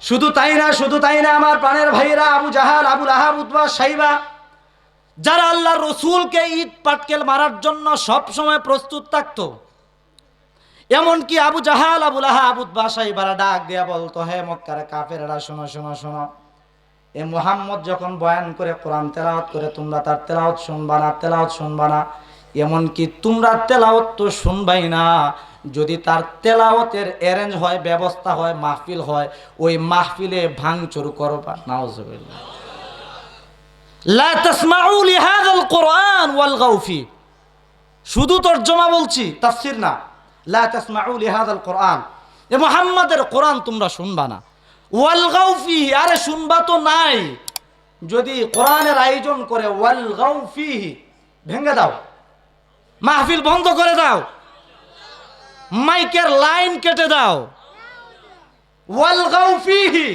শুধু তাই না, শুধু তাই না, আমার প্রাণের ভাইরা আবু জাহাল আবুল আহাব উতবা সাইবা, যারা আল্লাহ রসুলকে ঈদ পাটকেল মারার জন্য সব সময় প্রস্তুত থাকতো, এমনকি আবু জাহাল আবুল আহাব উতবা সাইবারা ডাক দিয়া বলতো, হে মক্কারে কাফেরা শোনো শোনো শোনো, এ মুহাম্মদ যখন বয়ান করে কোরআন তেলাওয়াত করে, তোমরা তার তেলাওয়াত শুনবা না তেলাওয়াত শুনবা না, এমনকি তোমরা তেলাওয়াত তো শুনবাই না যদি তার তেলাওয়াতের অ্যারেঞ্জ হয়, ব্যবস্থা হয়, মাহফিল হয়, ওই মাহফিলে ভাঙচুর করবা। ফি শুধু তর্জমা বলছি, তাফসির না। লা তাসমাউ লিহাযাল কোরআন। এ মুহাম্মাদের কোরআন তোমরা শুনবা না। ওয়ালগাউ ফি আরে শুনবা তো নাই। যদি কোরআনের আয়োজন করে ওয়ালগাউ ফিহি ভেঙে দাও। মাহফিল বন্ধ করে দাও। মাইকের লাইন কেটে দাও। ওয়ালগাউ ফিহি।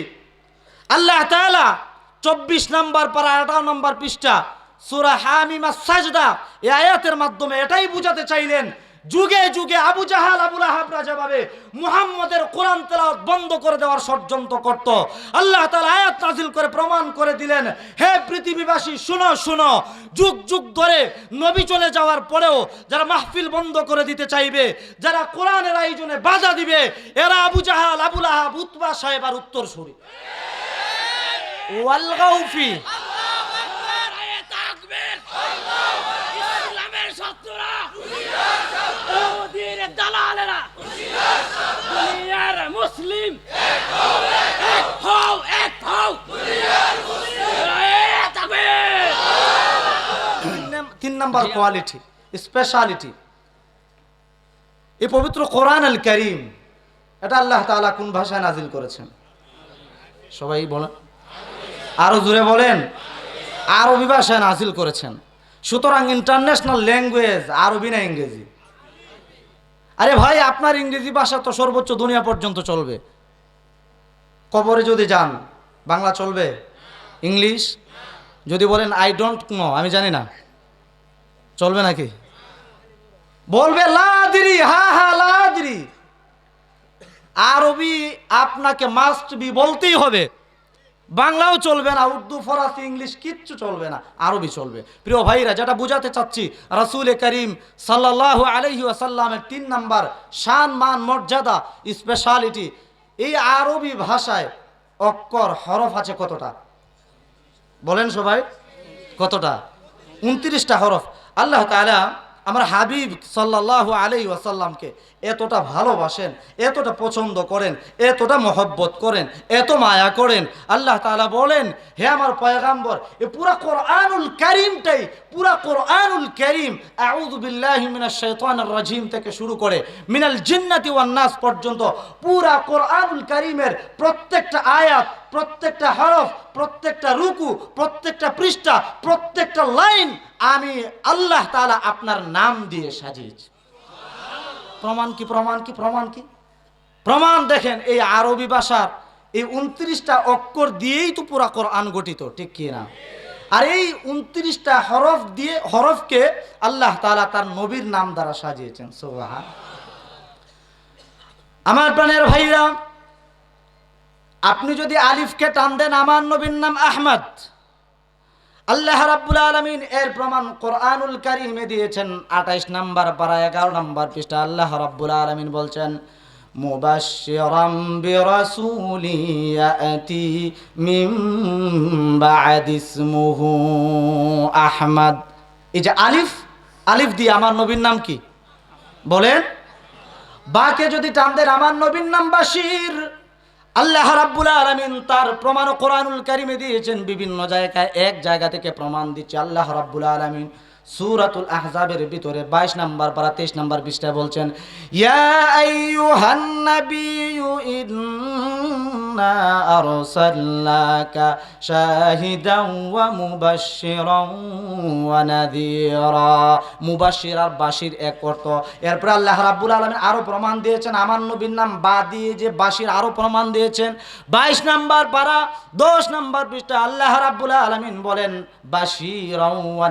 আল্লাহ তাআলা চব্বিশ নম্বর পারা, আঠারো নম্বর পৃষ্ঠা, সুরা হামিমা সাজদা এ আয়াতের মাধ্যমে এটাই বুঝাতে চাইলেন যুগে যুগে আবু জাহাল আবুল আহাবরা যেভাবে মুহাম্মদের কোরআন তেলাওয়াত বন্ধ করে দেওয়ার ষড়যন্ত্র করত। আল্লাহ তাআলা আয়াত নাজিল করে প্রমাণ করে দিলেন, হে পৃথিবীবাসী, শুনো শুনো, যুগ যুগ ধরে নবী চলে যাওয়ার পরেও যারা মাহফিল বন্ধ করে দিতে চাইবে, যারা কোরআনের আয়োজনে বাধা দিবে, এরা আবু জাহাল আবুল আহাব উতবা সাহেব আর উত্তর সুরি ওয়ালগাউফি নারায়ে মুসলিম। তিন নাম্বার কোয়ালিটি স্পেশালিটি এই পবিত্র কোরআন আল করিম, এটা আল্লাহ তাআলা কোন ভাষায় নাজিল করেছেন? সবাই বলেন। আরও জোরে বলেন। আরবি ভাষায় নাজিল করেছেন। সুতরাং ইন্টারন্যাশনাল ল্যাঙ্গুয়েজ আরবি না ইংরেজি? আরে ভাই, আপনার ইংরেজি ভাষা তো সর্বোচ্চ দুনিয়া পর্যন্ত চলবে। কবরে যদি যান, বাংলা চলবে? ইংলিশ? যদি বলেন আই ডোন্ট নো আমি জানি না। চলবে নাকি? বলবে, লাদিরি, হা হা, লাদিরি। আরবি আপনাকে মাস্ট বি বলতেই হবে। বাংলাও চলবে না, উর্দু, ফরাসি, ইংলিশ কিচ্ছু চলবে না, আরবি চলবে। প্রিয় ভাইরা, যেটা বুঝাতে চাচ্ছি, রাসূল করিম সাল্লাল্লাহু আলাইহি ওয়াসাল্লামের তিন নাম্বার শান, মান, মর্যাদা স্পেশালিটি এই আরবি ভাষায় অক্ষর, হরফ আছে কতটা? বলেন সবাই, কতটা? উনত্রিশটা হরফ। আল্লাহ তাআলা আমার হাবিব সাল্লাহ আলাই ওয়াসাল্লামকে এতটা ভালোবাসেন, এতটা পছন্দ করেন, এতটা মহব্বত করেন, এত মায়া করেন। আল্লাহ তালা বলেন, হে আমার পয়গাম্বর, এ পুরা কোরআনুল করিমটাই, পুরা কোরআনুল করিম আউযু বিল্লাহি মিনাশ শাইতানির রাজিম থেকে শুরু করে মিনাল জিন্নাতি ওয়ান নাস পর্যন্ত পুরা কোরআনুল করিমের প্রত্যেকটা আয়াত, প্রত্যেকটা হরফ, প্রত্যেকটা রুকু, প্রত্যেকটা পৃষ্ঠা, প্রত্যেকটা লাইন আমি আল্লাহ তাআলা আপনার নাম দিয়ে সাজিয়েছি। প্রমাণ কি প্রমাণ কি প্রমাণ কি? প্রমাণ দেখেন, এই আরবি ভাষার এই উনত্রিশটা অক্ষর দিয়েই তো পুরা কোরআন গঠিত, ঠিক কি না? আর এই উনত্রিশটা হরফ দিয়ে, হরফকে আল্লাহ তাআলা তার নবীর নাম দ্বারা সাজিয়েছেন, সুবহান। আমার প্রাণের ভাইরা, আপনি যদি আলিফকে টান দেন, আমার নবীর নাম আহমদ। আল্লাহ রাব্বুল আলামিন এর প্রমাণ কোরআনুল কারীমে দিয়েছেন 28 নাম্বার পারা 11 নাম্বার পৃষ্ঠা। আল্লাহ রাব্বুল আলামিন বলছেন, মুবাশশিরাম বিরাসূলি ইয়াতি মিন বা'দ ইসমুহু আহমদ। এই যে আলিফ আলিফ দিয়ে আমার নবীর নাম কি? বলেন। বাকে যদি টান দেন আমার নবীর নাম বাশির। আল্লাহ রাব্বুল আলামিন তার প্রমাণ কোরআনুল কারিমে দিয়েছেন বিভিন্ন জায়গায়, এক জায়গা থেকে প্রমাণ দিচ্ছে আল্লাহ রাব্বুল আলামিন। সূরাতুল আহজাবের ভিতরে 22 নাম্বার পারা 23 নাম্বার পৃষ্ঠায় বলছেন মুবাশশির আর বাশির এক অর্থ। এরপর আল্লাহ রাব্বুল আলামিন আরও প্রমাণ দিয়েছেন, আমার নবীর নাম বা দিয়ে যে বাশির আরও প্রমাণ দিয়েছেন। 22 নাম্বার পারা 10 নাম্বার পৃষ্ঠা আল্লাহ রাব্বুল আলামিন বলেন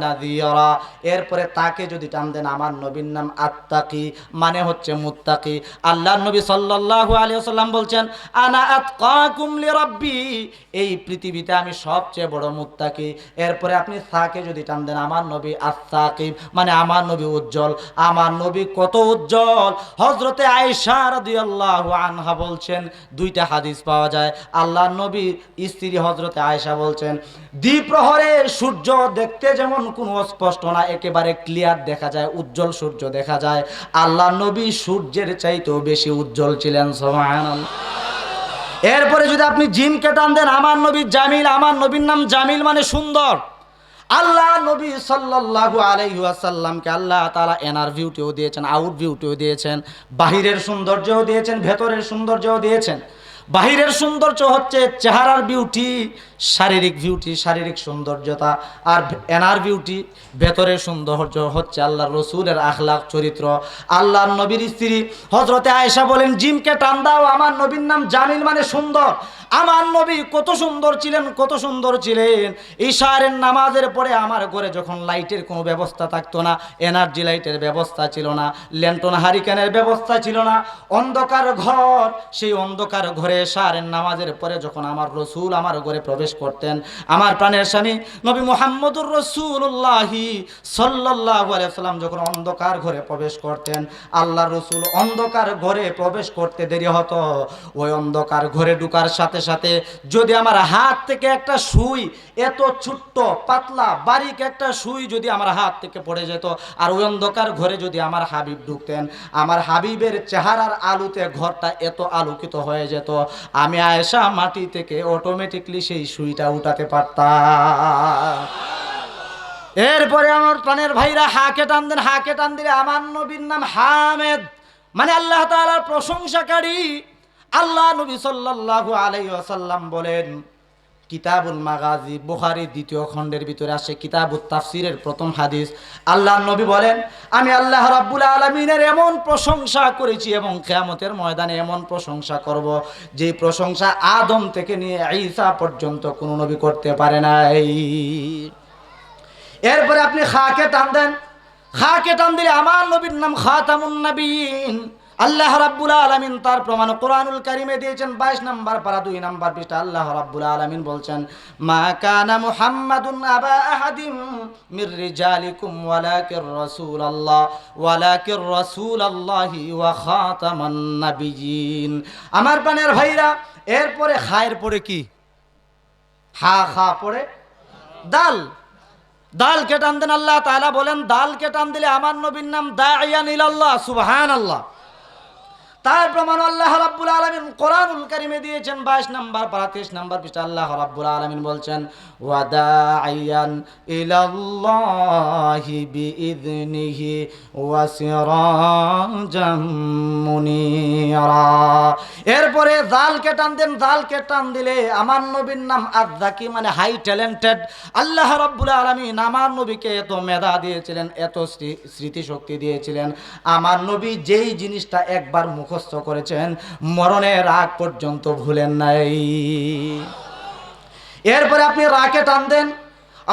নাযীরা এরপরে তাকে যদি টান দেন, আমার নবীর নাম আত্তাকি মানে হচ্ছে মুত্তাকি। আল্লাহর নবী সাল্লাল্লাহু আলাইহি ওয়াসাল্লাম বলছেন, আনা আতকা আতকাকুম লিরাব্বি এই পৃথিবীতে আমি সবচেয়ে বড় মুত্তাকি। এরপরে আপনি সাকে যদি টান দেন, আমার নবী আসাকিব মানে আমার নবী উজ্জ্বল। আমার নবী কত উজ্জ্বল। হজরতে আয়েশা রাদিয়াল্লাহু আনহা বলছেন, দুইটা হাদিস পাওয়া যায়। আল্লাহ নবী স্ত্রী হজরতে আয়েশা বলছেন, দ্বিপ্রহরে সূর্য দেখতে যেমন কোনো অস্পষ্ট না একেবারে ক্লিয়ার দেখা যায়, উজ্জ্বল সূর্য দেখা যায়। আল্লাহ নবী সূর্যের চাইতেও বেশি উজ্জ্বল ছিলেন, সুবহানাল্লাহ। এরপরে যদি আপনি জিমকে টান দেন, আমার নবী জামিল, আমার নবীর নাম জামিল মানে সুন্দর। আল্লাহ নবী সাল্লাল্লাহু আলাইহি আল্লাহ তাআলা এনার ভিউটিও দিয়েছেন আউট ভিউটিও দিয়েছেন, বাহিরের সৌন্দর্যও দিয়েছেন, ভেতরের সৌন্দর্যও দিয়েছেন। বাহিরের সৌন্দর্য হচ্ছে চেহারার বিউটি শারীরিক বিউটি শারীরিক সৌন্দর্যতা আর এনার বিউটি ভেতরের সৌন্দর্য হচ্ছে আল্লাহ রসুলের আখলাক চরিত্র। আল্লাহর নবীর স্ত্রী হজরতে আয়েশা বলেন, জিমকে টান দাও, আমার নবীর নাম জামিল মানে সুন্দর। আমার নবী কত সুন্দর ছিলেন, কত সুন্দর ছিলেন। ঈশারের নামাজের পরে আমার ঘরে যখন লাইটের কোনো ব্যবস্থা থাকতো না এনার্জি লাইটের ব্যবস্থা ছিল না ল্যান্টন হারিকেনের ব্যবস্থা ছিল না, অন্ধকার ঘর, সেই অন্ধকার ঘরে এশারের নামাজের পরে যখন আমার রসুল আমার ঘরে প্রবেশ করতেন। আমার প্রাণের স্বামী নবী মোহাম্মদুর রসুল্লাহি সাল্লাহ সাল্লাম যখন অন্ধকার ঘরে প্রবেশ করতেন, আল্লাহ রসুল অন্ধকার ঘরে প্রবেশ করতে দেরি হতো। ওই অন্ধকার ঘরে ঢুকার সাথে সাথে যদি আমার হাত থেকে একটা সুই, এত ছোট্ট, পাতলা, বারিক একটা সুই যদি আমার হাত থেকে পড়ে যেত, আর ওই অন্ধকার ঘরে যদি আমার হাবিব ঢুকতেন, আমার হাবিবের চেহারার আলোতে ঘরটা এত আলোকিত হয়ে যেত। আমি আয়েশা মাটি থেকে অটোমেটিকলি সেই সুইটা উঠাতে পারতাম। এরপরে আমার প্রাণের ভাইরা হাকে টান দেন, হাকে টান দিলে আমার নবীর নাম হামেদ। মানে আল্লাহ তালার প্রশংসাকারী আল্লাহ নবী সাল্লাহ আলাই ওয়াসাল্লাম বলেন কিতাবুল মাগাজি, বুখারী দ্বিতীয় খণ্ডের ভিতরে আসে কিতাবুত তাফসিরের প্রথম হাদিস। আল্লাহ নবী বলেন, আমি আল্লাহ রাব্বুল আলামিনের এমন প্রশংসা করেছি এবং খেয়ামতের ময়দানে এমন প্রশংসা করব, যে প্রশংসা আদম থেকে নিয়ে ঈসা পর্যন্ত কোনো নবী করতে পারে নাই। এরপরে আপনি খাকে টান দেন। খাকে টান দিলে আমার নবীর নাম খাতামুন নবীন আল্লাহ রাব্বুল আলামিন তার প্রমাণ কোরআনুল কারিমে দিয়েছেন 22 নাম্বার পারা 2 নাম্বার পৃষ্ঠা। আল্লাহ রাব্বুল আলামিন বলছেন, মা কানা মুহাম্মাদুন আবা আহাদিম মির রিজালিকুম ওয়ালাকির রাসূলুল্লাহ, ওয়ালাকির রাসূলুল্লাহি ওয়া খাতামান নাবিয়িন আমার প্রাণের ভাইরা, এরপরে খায়ের পরে কি? হা, খা পড়ে দাল। দাল কে টান দেন আল্লাহ তাআলা বলেন, দাল কে টান দিলে আমার নবীর নাম দাইয়ান ইলাল্লাহ, সুবহানাল্লাহ। তার প্রমাণ আল্লাহ রাব্বুল আলামিন কোরআনুল কারিমে দিয়েছেন 22 নাম্বার পারা 23 নাম্বার পৃষ্ঠা আল্লাহ রাব্বুল আলামিন বলছেন ওয়া দাইয়ান ইলাল্লাহি বিইذনিহি ওয়া সিরাজাম মুনিরা। এরপরে জালকে টান দেন, জালকে টান দিলে আমার নবীর নাম আযযাকি মানে হাই ট্যালেন্টেড। আল্লাহ রাব্বুল আলামিন আমার নবীকে এত মেধা দিয়েছিলেন, এত স্মৃ- স্মৃতিশক্তি দিয়েছিলেন। আমার নবী যেই জিনিসটা একবার মুখস্থ করেছেন, মরণের আগ পর্যন্ত ভুলেন নাই। এরপরে আপনি রাকে টান দেন।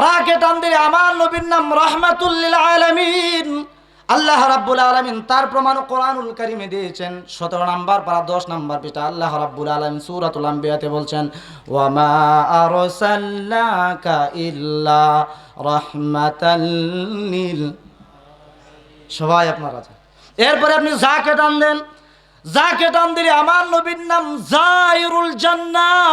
রাকে টান দিলে আমার নবীর নাম রহমাতুল্লিল আলামিন। আল্লাহ রাব্বুল আলামিন তার প্রমাণ কোরআনুল কারিমে দিয়েছেন। সতেরো নাম্বার পারা দশ নাম্বার পিতা আল্লাহ রাব্বুল আলামিন সূরাতুল আম্বিয়াতে বলছেন ওয়া মা আরসালনাকা ইল্লা রাহমাতাল লিল সবাই আপনারা। এরপরে আপনি যাকে টান দেন যাকে টান দিলে আমার নবীর নাম জাইরুল জান্নাহ।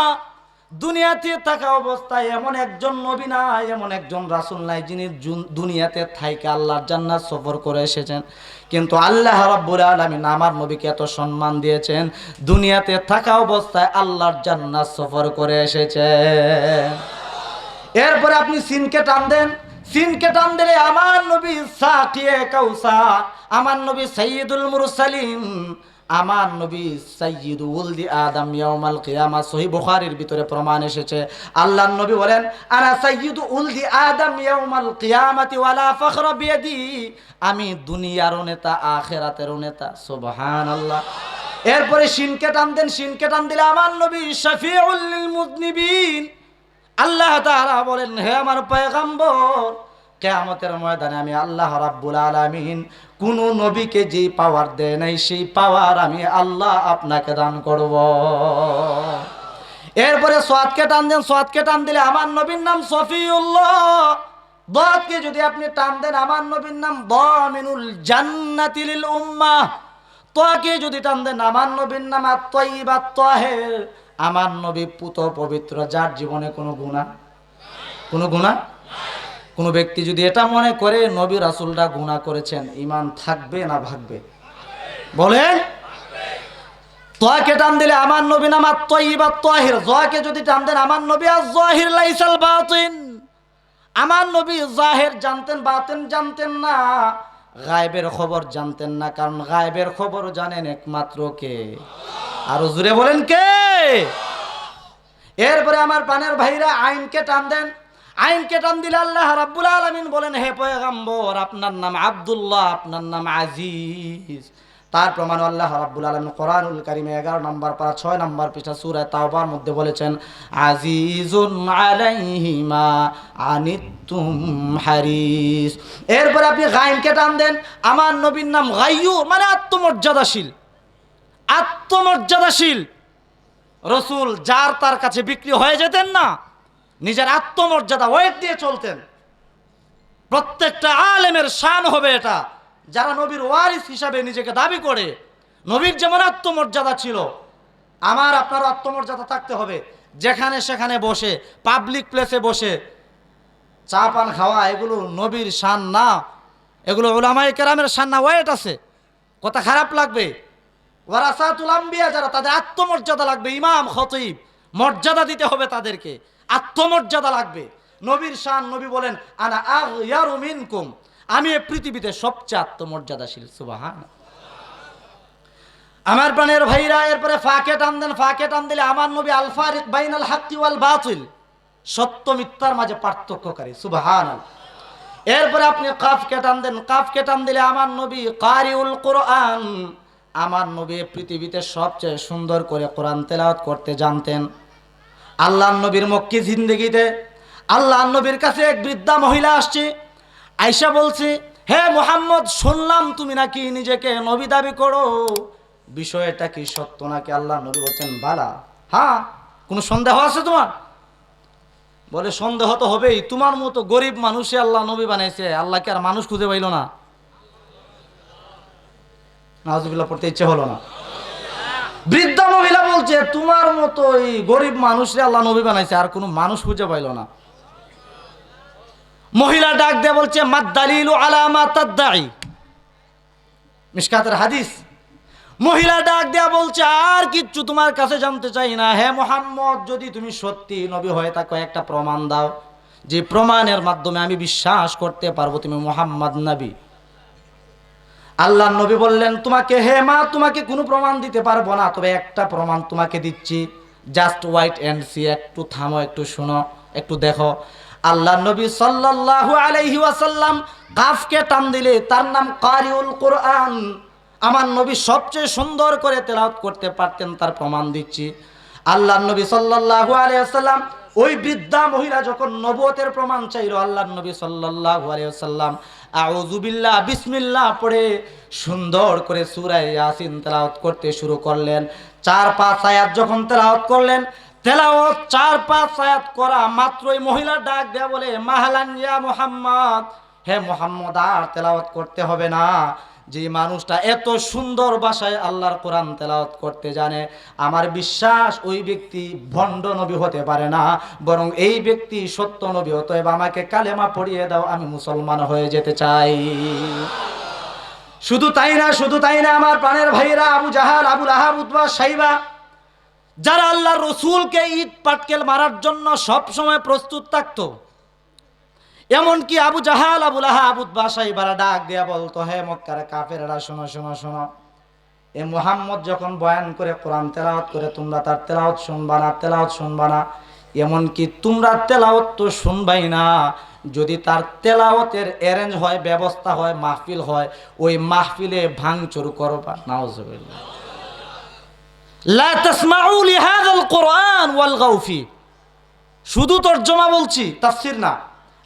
দুনিয়াতে থাকা অবস্থায় এমন একজন নবী নাই, এমন একজন রাসুল নাই যিনি দুনিয়াতে থাইকে আল্লাহর জান্নাত সফর করে এসেছেন। কিন্তু আল্লাহ রাব্বুল আলামিন আমার নবীকে এত সম্মান দিয়েছেন, দুনিয়াতে থাকা অবস্থায় আল্লাহর জান্নাত সফর করে এসেছেন। এরপরে আপনি সিনকে টান দেন। সিনকে টান দিলে আমার নবী সাকিয়ে কাউসার, আমার নবী সৈয়দুল মুরসালিম আমার নবী সৈয়দ উলদি আদম ইয়াউমাল কিয়ামা সহি বুখারীর ভিতরে প্রমাণ এসেছে। আল্লাহর নবী বলেন, আনা সৈয়দ উলদি আদম ইয়াউমাল কিয়ামাতি ওয়ালা ফখর বিয়াদি। আমি দুনিয়ারও নেতা, আখিরাতেরও নেতা, সুবহানাল্লাহ। এরপরে সিনকে টান দেন সিনকে টান দিলে আমার নবী শফিউল লিল মুযনিবিন। আল্লাহ তাআলা বলেন, হে আমার পয়গম্বর কেয়ামতের ময়দানে আমি আল্লাহ রাব্বুল আলামিন কোন নবীকে যেই পাওয়ার দেয় নাই, সেই পাওয়ার আমি আল্লাহ আপনাকে দান করব। এরপরে সোয়াদকে টান দেন, সোয়াদকে টান দিলে আমার নবীর নাম সফিউল্লাহ দকে যদি আপনি টান দেন, আমার নবীর নাম দমিনুল জান্নাতিল উম্মাহ। তোয়াকে যদি টান দেন, আমার নবীর নাম আত্মইবা তহের। আমার নবী পুত পবিত্র, যার জীবনে কোনো গুণা কোনো গুণা কোনো ব্যক্তি যদি এটা মনে করে, নবী রাসুলরা গুণা করেছেন ইমান থাকবে না ভাগবে। বলেন? তোয়াকে টান দিলে আমার নবী নাম আত্মইবা তহির, জয়াকে যদি টান দেন আমার নবী আর জহির লাইসাল বাতিন। আমার নবী জাহের জানতেন, বাতেন জানতেন না, গায়েবের খবর জানতেন না, কারণ গায়েবের খবর জানেন একমাত্র কে? আরও জুড়ে বলেন কে? এরপরে আমার পানের ভাইরা আইনকে টান দেন আইনকে টান দিলে আল্লাহ রাব্বুল আলামিন বলেন, হে পয়গাম্বর, আপনার নাম আব্দুল্লাহ, আপনার নাম আজিজ। তার প্রমাণ আল্লাহ রাব্বুল আলামিন কোরআনুল কারিমে এগারো নম্বর পারা, ছয় নম্বর পৃষ্ঠা সূরা তাওবার মধ্যে বলেছেন, আজিজুন আলাইহি মা আনিতুম হারিস। এরপরে আপনি গাইনকে টান দেন, আমার নবীর নাম গাইয়ু মানে আত্মমর্যাদাশীল। আত্মমর্যাদাশীল। রসুল যার তার কাছে বিক্রি হয়ে যেতেন না নিজের আত্মমর্যাদা ওয়েট দিয়ে চলতেন। প্রত্যেকটা আলেমের শান হবে এটা। যারা নবীর ওয়ারিস হিসাবে নিজেকে দাবি করে, নবীর যেমন আত্মমর্যাদা ছিল, আমার আপনার আত্মমর্যাদা থাকতে হবে। যেখানে সেখানে বসে পাবলিক প্লেসে বসে, চা পান খাওয়া, এগুলো নবীর শান না। এগুলো ওলামাই কেরামের শান না, ওয়েট আছে। কথা খারাপ লাগবে। ওয়ারাসাতুল আম্বিয়া যারা, তাদের আত্মমর্যাদা লাগবে, ইমাম, খতিব। মর্যাদা দিতে হবে তাদেরকে। আত্মমর্যাদা লাগবে। নবীর শান নবী বলেন, আনা আগয়ারু মিনকুম। আমি এই পৃথিবীতে সবচেয়ে আত্মমর্যাদাশীল, সুবাহান। আমার প্রাণের ভাইরা, এরপরে ফাঁকে টান দেন, ফাঁকে টান দিলে আমার নবী আলফারিক বাইনাল হাক্কি ওয়াল বাতিল। সত্য মিথ্যার মাঝে পার্থক্যকারী, সুবাহান। এরপরে আপনি কাফ কেটান দেন কাফ কেটান দিলে আমার নবী কারিউল কোরআন। আমার নবী পৃথিবীতে সবচেয়ে সুন্দর করে কোরআন তেলাওয়াত করতে জানতেন। আল্লাহ নবীর মক্কি জিন্দগিতে, আল্লাহ নবীর কাছে এক বৃদ্ধা মহিলা আসছে আয়সা বলছে, হে মোহাম্মদ, শুনলাম তুমি নাকি নিজেকে নবী দাবি করো। বিষয়টা কি সত্য নাকি আল্লাহ নবী বলছেন, বালা। হ্যাঁ কোনো সন্দেহ আছে তোমার? বলে, সন্দেহ তো হবেই। তোমার মতো গরিব মানুষে আল্লাহ নবী বানাইছে। আল্লাহকে আর মানুষ খুঁজে পাইল না। নাজুবিল্লাহ পড়তে ইচ্ছে হলো না। বৃদ্ধা মহিলা বলছে, তোমার মতো এই গরিব মানুষরে আল্লাহ নবী বানাইছে, আর কোনো মানুষ খুঁজে পাইল না। মহিলা ডাক দিয়ে বলছে মাদ্দালিলু আলামা তাদ্দাই। মিসকাতের হাদিস। মহিলা ডাক দেয়া বলছে, আর কিচ্ছু তোমার কাছে জানতে চাই না। হে মোহাম্মদ, যদি তুমি সত্যি নবী হয়ে থাকো, একটা প্রমাণ দাও। যে প্রমাণের মাধ্যমে আমি বিশ্বাস করতে পারব তুমি মোহাম্মদ নবী। আল্লাহ নবী বললেন, তোমাকে হে মা, তোমাকে কোনো প্রমাণ দিতে পারব না। তবে একটা প্রমাণ তোমাকে দিচ্ছি। জাস্ট ওয়াইট অ্যান্ড সি, একটু থামো, একটু শোনো, একটু দেখো। আল্লাহ নবী সাল্লাল্লাহু আলাইহি ওয়াসাল্লাম কাফকে টান দিলে, তার নাম কারিউল কোরআন। আমার নবী সবচেয়ে সুন্দর করে তেলাওয়াত করতে পারতেন, তার প্রমাণ দিচ্ছি। আল্লাহ নবী সাল্লাল্লাহু আলাইহি ওয়াসাল্লাম ওই বৃদ্ধা মহিলা যখন নবুয়তের প্রমাণ চাইলো, আল্লাহ নবী সাল্লাল্লাহু আলাইহি ওয়াসাল্লাম বিসমিল্লা পড়ে সুন্দর করে সুরায় ইয়াসিন তেলাওয়াত করতে শুরু করলেন। চার পাঁচ আয়াত যখন তেলাওয়াত করলেন, তেলাওয়াত চার পাঁচ আয়াত করা মাত্রই মহিলা ডাক দেয়া বলে, মাহালান ইয়া মুহাম্মদ? হে মোহাম্মদ, আর তেলাওয়াত করতে হবে না। যে মানুষটা এত সুন্দর ভাষায় আল্লাহর কোরআন তেলাওয়াত করতে জানে, আমার বিশ্বাস ওই ব্যক্তি ভণ্ড নবী হতে পারে না, বরং এই ব্যক্তি সত্য নবী হতো এবং আমাকে কালেমা পড়িয়ে দাও, আমি মুসলমান হয়ে যেতে চাই। শুধু তাই না, শুধু তাই না, আমার প্রাণের ভাইরা আবু জাহাল, আবুল আহাব, উতবা, সাইবা, যারা আল্লাহ রসুলকে ঈদ পাটকেল মারার জন্য সব সময় প্রস্তুত থাকতো এমনকি আবু জাহাল আবুল আহাবুদ বাসাই বারা ডাক দেয়া বলতো, হে মক্কার কাফেরা শোনো শোনো শোনো। এ মুহাম্মদ যখন বয়ান করে কোরআন তেলাওয়াত করে, তোমরা তার তেলাওয়াত শুনবা না, তেলাওয়াত শুনবা না। এমনকি তোমরা তেলাওয়াত তো শুনবাই না। যদি তার তেলাওয়াতের অ্যারেঞ্জ হয়, ব্যবস্থা হয়, মাহফিল হয়, ওই মাহফিলে ভাঙচুর করবা। নাউজুবিল্লাহ। লা কোরআন ওয়ালগাউ ফি শুধু তর্জমা বলছি, তাফসির না।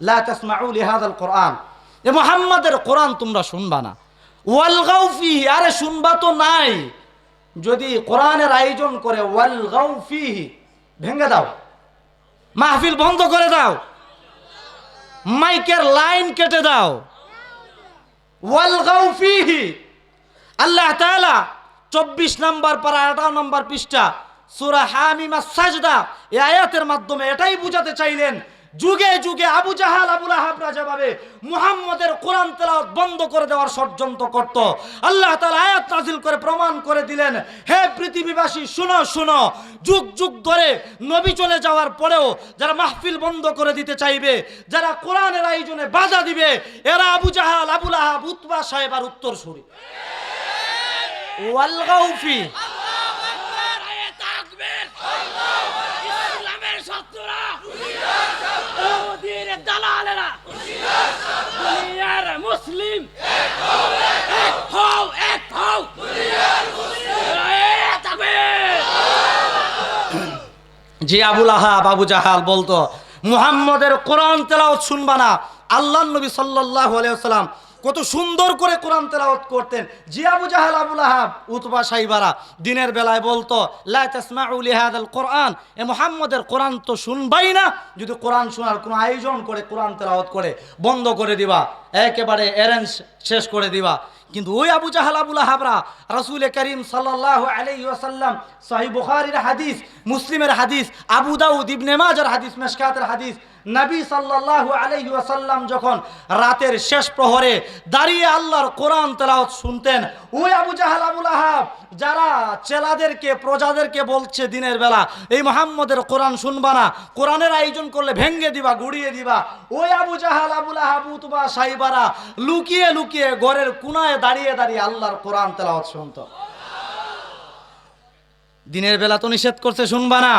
লা তাসমাউ লিহাযাল কোরআন। এ মুহাম্মাদের কোরআন তোমরা শুনবা না। ফিহি আরে শুনবা তো নাই। যদি কোরআনের আয়োজন করে ওয়ালগাউ ফিহি ভেঙে দাও। মাহফিল বন্ধ করে দাও। মাইকের লাইন কেটে দাও। ওয়ালগাউ ফিহি আল্লাহ তাআলা চব্বিশ নম্বর পারা আঠারো নম্বর পৃষ্ঠা, সুরা হামিমা সাজদা, এই আয়াতের মাধ্যমে এটাই বুঝাতে চাইলেন যুগে যুগে আবু জাহাল আবুল আহাবরা যেভাবে মুহাম্মদের কোরআন তেলাওয়াত বন্ধ করে দেওয়ার ষড়যন্ত্র করত। আল্লাহ তাআলা আয়াত নাজিল করে প্রমাণ করে দিলেন হে পৃথিবীবাসী শুনো শুনো। যুগ যুগ ধরে নবী চলে যাওয়ার পরেও যারা মাহফিল বন্ধ করে দিতে চাইবে যারা কোরআনের আয়োজনে বাধা দিবে এরা আবু জাহাল আবুল আহাব উতবা সাহেব আর উত্তর সুরি ওয়ালগাউফি নারায়ে তাকবীর। ইসলামের দালালেরা দুনিয়ার মুসলিম। নারায়ে আবুল আহাব, আবু জাহাল বলতো, মুহাম্মদের কোরআন তেলাওয়াত শুনবা না। আল্লাহ নবী আলাইহি ওয়াসাল্লাম কত সুন্দর করে কোরআন তেলাওয়াত করতেন। জি আবু জাহাল আবুল আহাব উতবা সাইবারা দিনের বেলায় বলতো লিহাদাল কোরআন। এ মুহাম্মদের কোরআন তো শুনবাই না। যদি কোরআন শোনার কোনো আয়োজন করে, কোরআন তেলাওয়াত করে, বন্ধ করে দিবা, একেবারে অ্যারেঞ্জ শেষ করে দিবা। কিন্তু ওই আবু জাহাল আবুল আহাবরা রাসূল করিম সাল্লাল্লাহু আলাইহি ওয়াসাল্লাম, সহিহ বুখারীর হাদিস, মুসলিমের হাদিস, আবু দাউদ ইবনে মাজার হাদিস, মেশকাতের হাদিস নবী সাল্লাল্লাহু আলাইহি ওয়াসাল্লাম যখন রাতের শেষ প্রহরে দাঁড়িয়ে আল্লাহর কোরআন তেলাওয়াত শুনতেন, ওই আবু জাহাল আবুল আহাব যারা চেলাদেরকে, প্রজাদেরকে বলছে দিনের বেলা, এই মোহাম্মদের কোরআন শুনবা না, কোরআনের আয়োজন করলে ভেঙ্গে দিবা, গুড়িয়ে দিবা। ওই আবু জাহাল আবুল আহাব উতবা, সাইবারা লুকিয়ে লুকিয়ে ঘরের কুনায় দাঁড়িয়ে দাঁড়িয়ে আল্লাহর কোরআন তেলাওয়াত শুনত। দিনের বেলা তো নিষেধ করছে, শুনবা না।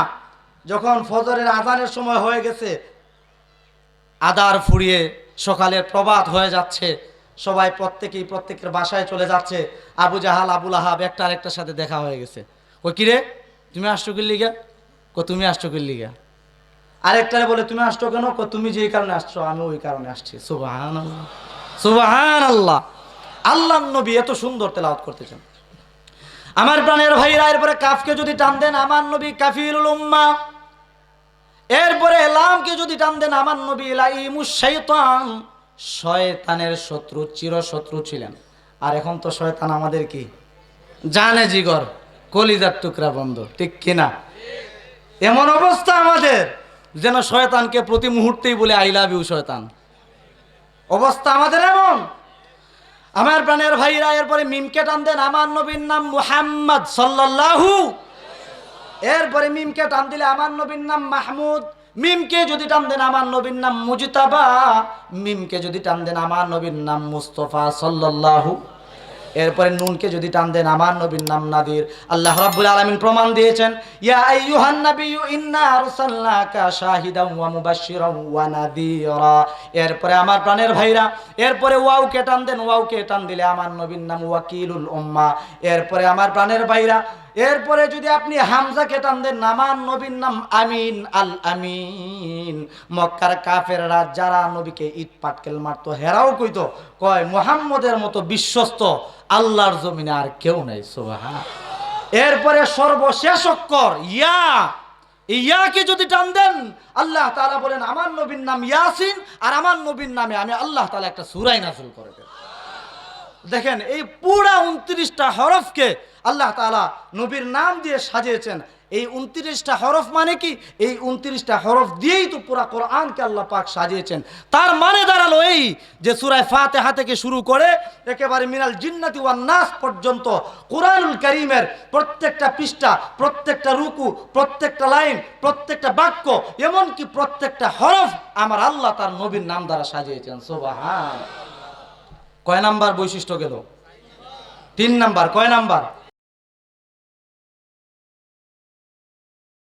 যখন ফজরের আজানের সময় হয়ে গেছে আদার ফুরিয়ে সকালের প্রবাদ হয়ে যাচ্ছে। সবাই প্রত্যেকেই প্রত্যেকের বাসায় চলে যাচ্ছে। আবু জাহাল আবুল আহাব একটা আরেকটার সাথে দেখা হয়ে গেছে। ও কিরে তুমি আসছো কি লিগা কো তুমি আসছো কি লিগা আরেকটারে বলে, তুমি আসছো কেন? কো তুমি যেই কারণে আসছো, আমি ওই কারণে আসছি। সুবাহান সুবাহান আল্লাহ আল্লাহ নবী এত সুন্দর তেলাওয়াত করতেছেন। আমার প্রাণের ভাইরা, এরপরে কাফকে যদি টান দেন, আমার নবী কাফিরুল উম্মা। এরপরে লামকে যদি টান দেন, আমার নবী লাইমুস শাইতান শয়তানের শত্রু চির শত্রু ছিলেন। আর এখন তো শয়তান আমাদের কি? জানে জিগর, কলিজার টুকরা বন্ধ, ঠিক কিনা? এমন অবস্থা আমাদের যেন শয়তানকে প্রতি মুহূর্তেই বলে আই লাভ ইউ শয়তান। অবস্থা আমাদের এমন। আমার প্রাণের ভাইরা, এরপরে মিমকে টান দেন, আমার নবীর নাম মুহাম্মদ সাল্লাল্লাহু এরপরে মিমকে টান দিলে আমার নবীর নাম মাহমুদ, মিমকে যদি টান দেন আমার নবীর নাম মুজতাবা, মিমকে যদি টান দেন আমার নবীর নাম মুস্তফা সাল্লাল্লাহু। এরপরে নুনকে যদি টান দেন আমার নবীর নাম নাদির। আল্লাহ রাব্বুল আলামিন প্রমাণ দিয়েছেন, ইয়া আইয়ুহান নাবিয়্যু, ইন্না আরসালনাকা শাহিদান ওয়া মুবাশশিরান ওয়া নাদিরা। এরপরে আমার প্রাণের ভাইরা, এরপরে ওয়াওকে টান দেন ওয়াওকে টান দিলে আমার নবীর নাম ওয়াকিলুল উম্মা। এরপরে আমার প্রাণের ভাইরা এরপরে যদি আপনি হামজাকে টান দেন আমার নবীর নাম আমিন, আল আমিন। মক্কার কাফেররা, যারা নবীকে ইট পাটকেল মারতো, হেরাও কইত, কয়, মোহাম্মদের মতো বিশ্বস্ত আল্লাহর জমিনে আর কেউ নাই। সুবহান। এরপরে সর্বশেষ অক্ষর, ইয়া। ইয়াকে যদি টান দেন আল্লাহ তালা বলেন, আমার নবীর নাম ইয়াসিন আর আমার নবীর নামে আমি আল্লাহ তাআলা একটা সুরাই নাযিল করে দেব। দেখেন, এই পুরা উনত্রিশটা হরফকে আল্লাহ তাআলা নবীর নাম দিয়ে সাজিয়েছেন। এই উনত্রিশটা হরফ মানে কি? এই উনত্রিশটা হরফ দিয়েই তো পুরা কোরআনকে আল্লাহ পাক সাজিয়েছেন। তার মানে দাঁড়াল এই যে সুরায় ফাতেহা থেকে শুরু করে একেবারে মিনাল জিন্নাতি ওয়ান নাস পর্যন্ত কোরআনুল করিমের প্রত্যেকটা পৃষ্ঠা, প্রত্যেকটা রুকু, প্রত্যেকটা লাইন, প্রত্যেকটা বাক্য, এমনকি প্রত্যেকটা হরফ আমার আল্লাহ তার নবীর নাম দ্বারা সাজিয়েছেন। সোবাহান। কয় নাম্বার বৈশিষ্ট্য গেল? তিন নাম্বার কয় নাম্বার?